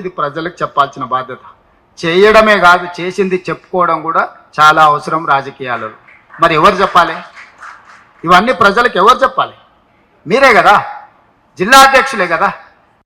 ఇది ప్రజలకు చెప్పాల్సిన బాధ్యత. చేయడమే కాదు చేసింది చెప్పుకోవడం కూడా చాలా అవసరం రాజకీయాలలో. మరి ఎవరు చెప్పాలి? ఇవన్నీ ప్రజలకు ఎవరు చెప్పాలి? మీరే కదా. జిల్లా అధ్యక్షులే కదా.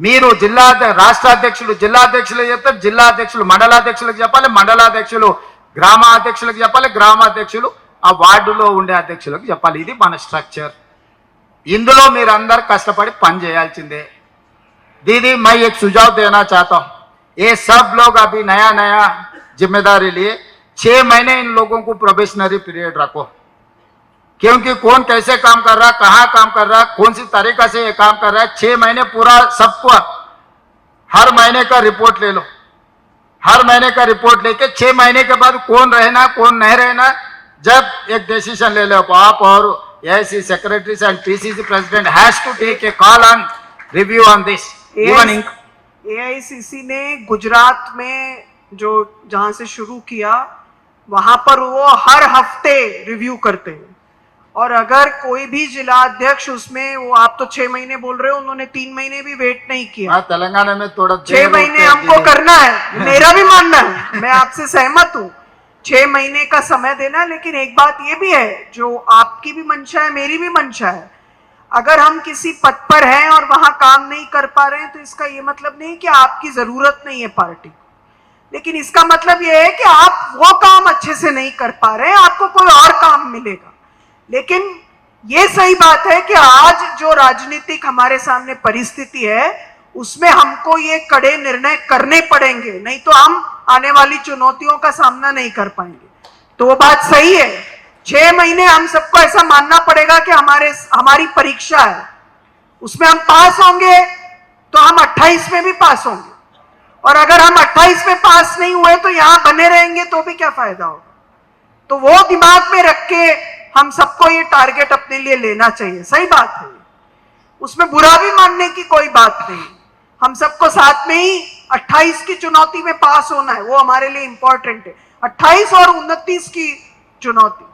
మీరు జిల్లా రాష్ట్ర అధ్యక్షులు జిల్లా అధ్యక్షులు చెప్తారు జిల్లా అధ్యక్షులు మండలాధ్యక్షులకు చెప్పాలి మండలాధ్యక్షులు గ్రామ అధ్యక్షులకు చెప్పాలి గ్రామాధ్యక్షులు ఆ వార్డులో ఉండే అధ్యక్షులకు చెప్పాలి. ఇది మన స్ట్రక్చర్. ఇందులో మీరందరు కష్టపడి పని చేయాల్సిందే. दीदी, मैं एक सुझाव देना चाहता हूँ। ये सब लोग अभी नया नया ज़िम्मेदारी लिए। छह महीने इन लोगों को प्रोबेशनरी पीरियड रखो। क्योंकि कौन कैसे काम कर रहा है कहाँ काम कर रहा, कौन सी तरीका से ये काम कर रहा है, छह महीने पूरा सबको हर महीने का रिपोर्ट ले लो। हर महीने का रिपोर्ट लेके छह महीने के बाद कौन रहना, कौन नहीं रहना, जब एक डिसीज़न ले लो। आप और AC secretary and PCC president has to take a call on review on this AICC ने गुजरात में जो जहाँ से शुरू किया वहाँ पर वो हर हफ़्ते रिव्यू करते हैं। और अगर कोई भी जिला अध्यक्ष उसमें वो आप तो छह महीने बोल रहे हो उन्होंने तीन महीने भी वेट नहीं किया। हाँ तेलंगाना में थोड़ा छह महीने हमको करना है मेरा भी मानना है मैं आपसे सहमत हूँ। छह महीने का समय देना लेकिन एक बात ये भी है जो आपकी भी मंशा है मेरी भी मंशा है अगर हम किसी पद पर हैं और वहाँ काम नहीं कर पा रहे हैं तो इसका ये मतलब नहीं कि आपकी ज़रूरत नहीं है पार्टी को। लेकिन इसका मतलब ये है कि आप वो काम अच्छे से नहीं कर पा रहे हैं, आपको कोई और काम मिलेगा। लेकिन ये सही बात है कि आज जो राजनीतिक हमारे सामने परिस्थिति है, उसमें हमको ये कड़े निर्णय करने पड़ेंगे, नहीं तो हम आने वाली चुनौतियों का सामना नहीं कर पाएँगे। तो वो बात सही है। छह महीने हम सबको ऐसा मानना पड़ेगा कि हमारे, हमारी परीक्षा है। उसमें हम पास होंगे तो हम 28 में भी पास होंगे। और अगर हम 28 में पास नहीं हुए तो यहाँ बने रहेंगे तो भी क्या फ़ायदा होगा? तो वो दिमाग में रख के हम सबको ये टारगेट अपने लिए लेना चाहिए। सही बात है उसमें बुरा भी मानने की कोई बात नहीं। हम सबको साथ में ही 28 की चुनौती में पास होना है। वो हमारे लिए इंपॉर्टेंट है। 28 और 29 की चुनौती।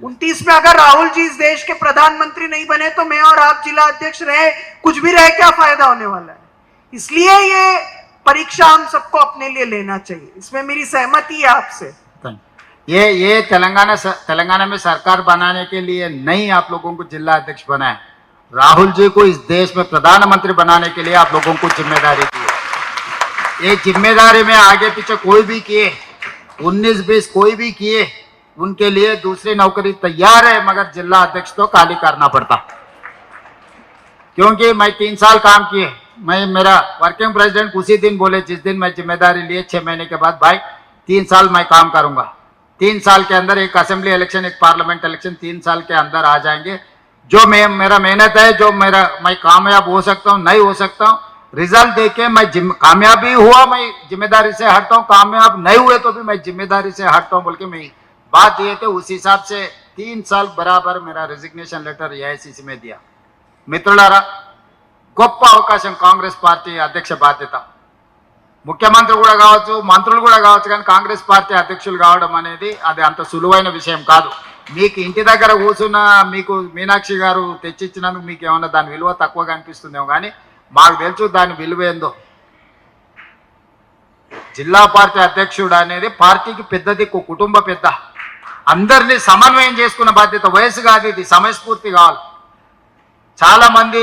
29 में अगर राहुल जी इस देश के प्रधानमंत्री नहीं बने तो मैं और आप जिला अध्यक्ष रहे, कुछ भी रहे, क्या फ़ायदा होने वाला है? इसलिए ये परीक्षा हम सबको अपने लिए लेना चाहिए। इसमें मेरी सहमति है आपसे। ये। ये तेलंगाना तेलंगाना में सरकार बनाने के लिए नहीं आप लोगों को जिला अध्यक्ष बनाए राहुल जी को इस देश में प्रधानमंत्री बनाने के लिए आप लोगों को ज़िम्मेदारी दी है। ये ज़िम्मेदारी में आगे पीछे कोई भी किए, उन्नीस बीस कोई भी किए उनके लिए दूसरी नौकरी तैयार है, मगर जिला अध्यक्ष तो खाली करना पड़ता। क्योंकि मैं तीन साल काम किए, मैं, मेरा वर्किंग प्रेसिडेंट उसी दिन बोले, जिस दिन मैं ज़िम्मेदारी लिए छह महीने के बाद, भाई, तीन साल मैं काम करूँगा। तीन साल के अंदर एक असेंबली इलेक्शन एक पार्लियामेंट इलेक्शन तीन साल के अंदर आ जाएँगे। जो मैं, मेरा मेहनत है, जो मेरा, मैं कामयाब हो सकता हूँ, नहीं हो सकता हूँ रिज़ल्ट दे के मैं कामयाब हुआ, मैं ज़िम्मेदारी से हटता हूँ, कामयाब नहीं हुए तो भी मैं ज़िम्मेदारी से हटता हूँ, बोल के मैं बात दिए थे उस हिसाब से तीन साल बराबर मेरा रेजिग्नेशन लेटर ఏఐసిసి में दिया మిత్రులారా గొప్ప అవకాశం కాంగ్రెస్ పార్టీ అధ్యక్ష బాధ్యత ముఖ్యమంత్రి కూడా కావచ్చు మంత్రులు కూడా కావచ్చు కానీ కాంగ్రెస్ పార్టీ అధ్యక్షులు కావడం అనేది అది అంత సులువైన విషయం కాదు మీకు ఇంటి దగ్గర కూర్చున్న మీకు మీనాక్షి గారు తెచ్చిచ్చినందుకు మీకు ఏమన్నా దాని విలువ తక్కువగా అనిపిస్తుందేమో కానీ మాకు తెలుసు దాని విలువ ఏందో జిల్లా పార్టీ అధ్యక్షుడు అనేది పార్టీకి పెద్ద దిక్కు కుటుంబ పెద్ద అందరినీ సమన్వయం చేసుకున్న బాధ్యత వయసు కాదు ఇది సమయస్ఫూర్తి కావాలి. చాలామంది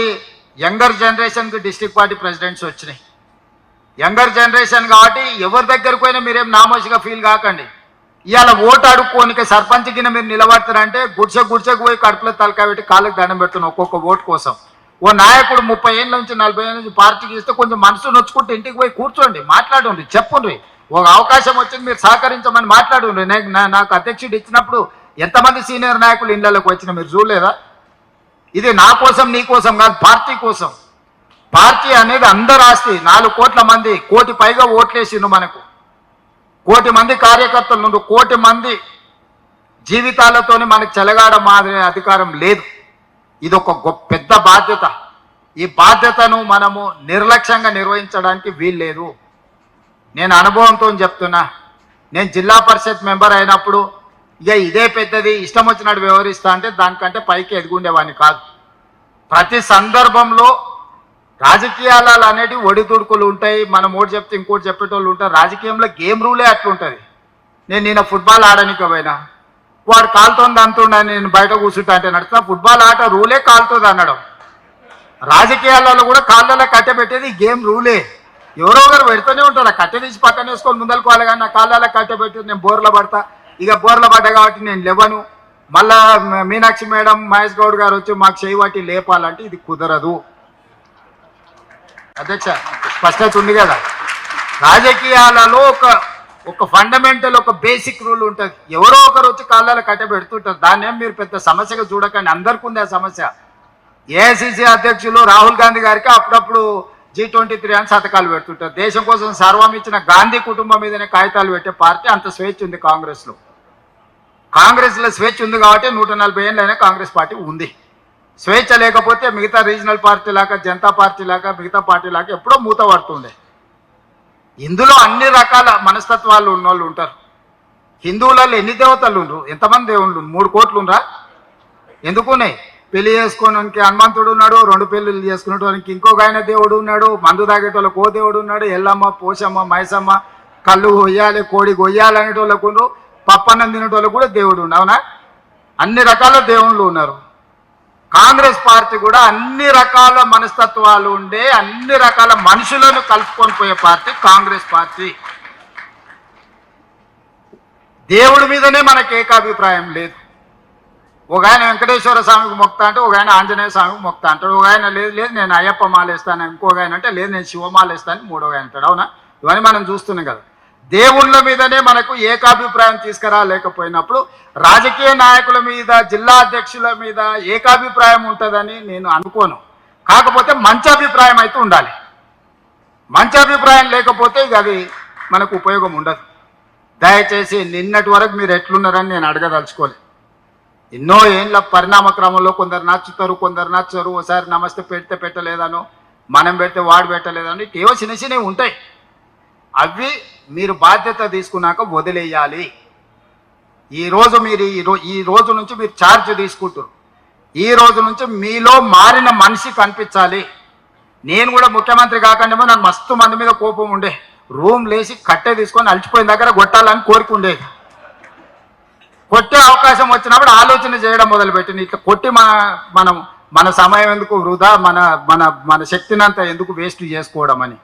యంగర్ జనరేషన్కి డిస్ట్రిక్ట్ పార్టీ ప్రెసిడెంట్స్ వచ్చినాయి. యంగర్ జనరేషన్ కాబట్టి ఎవరి దగ్గరకు పోయినా మీరేం నామోషిగా ఫీల్ కాకండి. ఇవాళ ఓటు అడుక్కోనికి సర్పంచ్ కింద మీరు నిలబడతారంటే గుడిసె గుడిసెకు పోయి కడుపులో తలకాయ పెట్టి కాళ్ళకి దండం పెడుతున్నాం ఒక్కొక్క ఓటు కోసం. ఓ నాయకుడు ముప్పై ఏళ్ళ నుంచి నలభై ఏళ్ళ నుంచి పార్టీకి ఇస్తే కొంచెం మనసు నొచ్చుకుంటే ఇంటికి పోయి కూర్చోండి మాట్లాడండి చెప్పుండ్రి ఒక అవకాశం వచ్చింది మీరు సహకరించమని మాట్లాడు నాకు అధ్యక్షుడు ఇచ్చినప్పుడు ఎంతమంది సీనియర్ నాయకులు ఇళ్ళలోకి వచ్చిన మీరు చూడలేదా? ఇది నా కోసం నీ కోసం కాదు పార్టీ కోసం. పార్టీ అనేది అందరు ఆస్తి. నాలుగు కోట్ల మంది కోటి పైగా ఓట్లేసిండు మనకు. కోటి మంది కార్యకర్తలు నుండి కోటి మంది జీవితాలతోనే మనకు చెలగాడ మాదిరి అధికారం లేదు. ఇది ఒక గొప్ప పెద్ద బాధ్యత. ఈ బాధ్యతను మనము నిర్లక్ష్యంగా నిర్వహించడానికి వీల్లేదు. నేను అనుభవంతో చెప్తున్నా. నేను జిల్లా పరిషత్ మెంబర్ అయినప్పుడు ఇక ఇదే పెద్దది ఇష్టం వచ్చినట్టు వ్యవహరిస్తా అంటే దానికంటే పైకి ఎదుగుండేవాడిని కాదు. ప్రతి సందర్భంలో రాజకీయాలు అనేటివి ఒడిదుడుకులు ఉంటాయి. మనం ఓటు చెప్తే ఇంకోటి చెప్పేటోళ్ళు ఉంటారు. రాజకీయంలో గేమ్ రూలే అట్లుంటుంది. నేను నిన్న ఫుట్బాల్ ఆడడానికి పోయినా. వాడు కాలుతోంది అంతుండ నేను బయట కూర్చుంటా అంటే నడుస్తా. ఫుట్బాల్ ఆట రూలే కాలుతుంది అనడం. రాజకీయాలలో కూడా కాళ్ళలో కట్టబెట్టేది గేమ్ రూలే. ఎవరో ఒకరు పెడుతూనే ఉంటారు. కట్టె తీసి పక్కన వేసుకొని ముందలుకోవాలి కానీ నా కాళ్ళ కట్టె పెట్టి నేను బోర్లో పడతా. ఇక బోర్లో పడ్డా కాబట్టి నేను లేవను. మళ్ళా మీనాక్షి మేడం మహేష్ గౌడ్ గారు వచ్చి మాకు చేయబట్టి లేపాలంటే ఇది కుదరదు. అధ్యక్ష స్పష్టత ఉంది కదా? రాజకీయాలలో ఒక ఒక ఫండమెంటల్ ఒక బేసిక్ రూల్ ఉంటుంది. ఎవరో ఒకరు వచ్చి కాళ్ళలో కట్టె పెడుతుంటారు. దాన్ని మీరు పెద్ద సమస్యగా చూడకండి. అందరికీ ఉంది ఆ సమస్య. ఏఐసిసి అధ్యక్షులు రాహుల్ గాంధీ గారికి అప్పుడప్పుడు జీ ట్వంటీ త్రీ అని శతకాలు పెడుతుంటారు దేశం కోసం సర్వం ఇచ్చిన గాంధీ కుటుంబం మీదనే కాగితాలు పెట్టే పార్టీ అంత స్వేచ్ఛ ఉంది కాంగ్రెస్లో. కాంగ్రెస్లో స్వేచ్ఛ ఉంది కాబట్టి నూట నలభై ఏళ్ళైనా కాంగ్రెస్ పార్టీ ఉంది. స్వేచ్ఛ లేకపోతే మిగతా రీజనల్ పార్టీ లాగా జనతా పార్టీ లాగా మిగతా పార్టీ లాగా ఎప్పుడో మూత పడుతుండే. ఇందులో అన్ని రకాల మనస్తత్వాలు ఉన్నోళ్ళు ఉంటారు. హిందువులలో ఎన్ని దేవతలు ఉండరు? ఎంతమంది దేవుళ్ళు మూడు కోట్లు ఉండరా? ఎందుకున్నాయి? పెళ్ళి చేసుకోవడానికి హనుమంతుడు ఉన్నాడు రెండు పెళ్ళిళ్ళు చేసుకునేటానికి ఇంకొక ఆయన దేవుడు ఉన్నాడు మందు తాగేటోళ్ళకి ఓ దేవుడు ఉన్నాడు ఎల్లమ్మ పోషమ్మ మైసమ్మ కళ్ళు కొయ్యాలి కోడి కొయ్యాలి అనేటోళ్ళకు పప్పన్నం తినేటోళ్ళకు కూడా దేవుడు ఉండు అవునా? అన్ని రకాల దేవుళ్ళు ఉన్నారు. కాంగ్రెస్ పార్టీ కూడా అన్ని రకాల మనస్తత్వాలు ఉండే అన్ని రకాల మనుషులను కలుపుకొని పోయే పార్టీ కాంగ్రెస్ పార్టీ. దేవుడి మీదనే మనకి ఏకాభిప్రాయం లేదు. ఒక ఆయన వెంకటేశ్వర స్వామికి మొక్త అంటే ఒక ఆయన ఆంజనేయ స్వామికి మొక్త అంటాడు. ఒక ఆయన లేదు లేదు నేను అయ్యప్ప మాలేస్తాను ఇంకొక ఆయన అంటే లేదు నేను శివమాలేస్తాను మూడో ఆయన అంటాడు. అవునా? ఇవన్నీ మనం చూస్తున్నాం కదా. దేవుళ్ళ మీదనే మనకు ఏకాభిప్రాయం తీసుకురాలేకపోయినప్పుడు రాజకీయ నాయకుల మీద జిల్లా అధ్యక్షుల మీద ఏకాభిప్రాయం ఉంటుందని నేను అనుకోను. కాకపోతే మంచి అభిప్రాయం అయితే ఉండాలి. మంచి అభిప్రాయం లేకపోతే ఇక అది మనకు ఉపయోగం ఉండదు. దయచేసి నిన్నటి వరకు మీరు ఎట్లున్నారని నేను అడగదలుచుకోలేదు. ఎన్నో ఏండ్ల పరిణామ క్రమంలో కొందరు నచ్చుతారు కొందరు నచ్చరు. ఒకసారి నమస్తే పెడితే పెట్టలేదను మనం పెడితే వాడు పెట్టలేదని ఏవో చిన్న చిన్నవి ఉంటాయి. అవి మీరు బాధ్యత తీసుకున్నాక వదిలేయాలి. ఈ రోజు మీరు ఈ రో ఈ రోజు నుంచి మీరు ఛార్జ్ తీసుకుంటారు. ఈ రోజు నుంచి మీలో మారిన మనిషి కనిపించాలి. నేను కూడా ముఖ్యమంత్రి కాకుండా నాకు మస్తు మంది మీద కోపం ఉండే. రూమ్ లేచి కట్టె తీసుకొని అలిచిపోయిన దగ్గర కొట్టాలని కోరిక ఉండేది. కొట్టే అవకాశం వచ్చినప్పుడు ఆలోచన చేయడం మొదలుపెట్టింది. ఇట్లా కొట్టి మన మనం మన సమయం ఎందుకు వృధా? మన మన మన శక్తినంతా ఎందుకు వేస్ట్ చేసుకోవడం అని.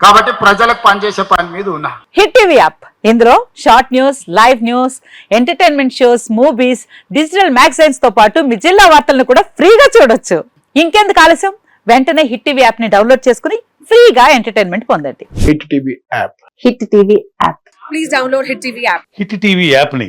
కాబట్టి ప్రజలకు పనిచేసే పని మీద ఉన్నా. Hit TV app. ఇందులో short news live news entertainment shows movies digital మ్యాగజైన్స్తో పాటు మీ జిల్లా వార్తలను కూడా ఫ్రీగా చూడొచ్చు. ఇంకెందుకు ఆలస్యం? వెంటనే హిట్ టీవీ యాప్ని డౌన్లోడ్ చేసుకుని ఫ్రీగా ఎంటర్టైన్మెంట్ పొందండి. Hit TV app. Hit TV app. please download Hit TV app. Hit TV యాప్ని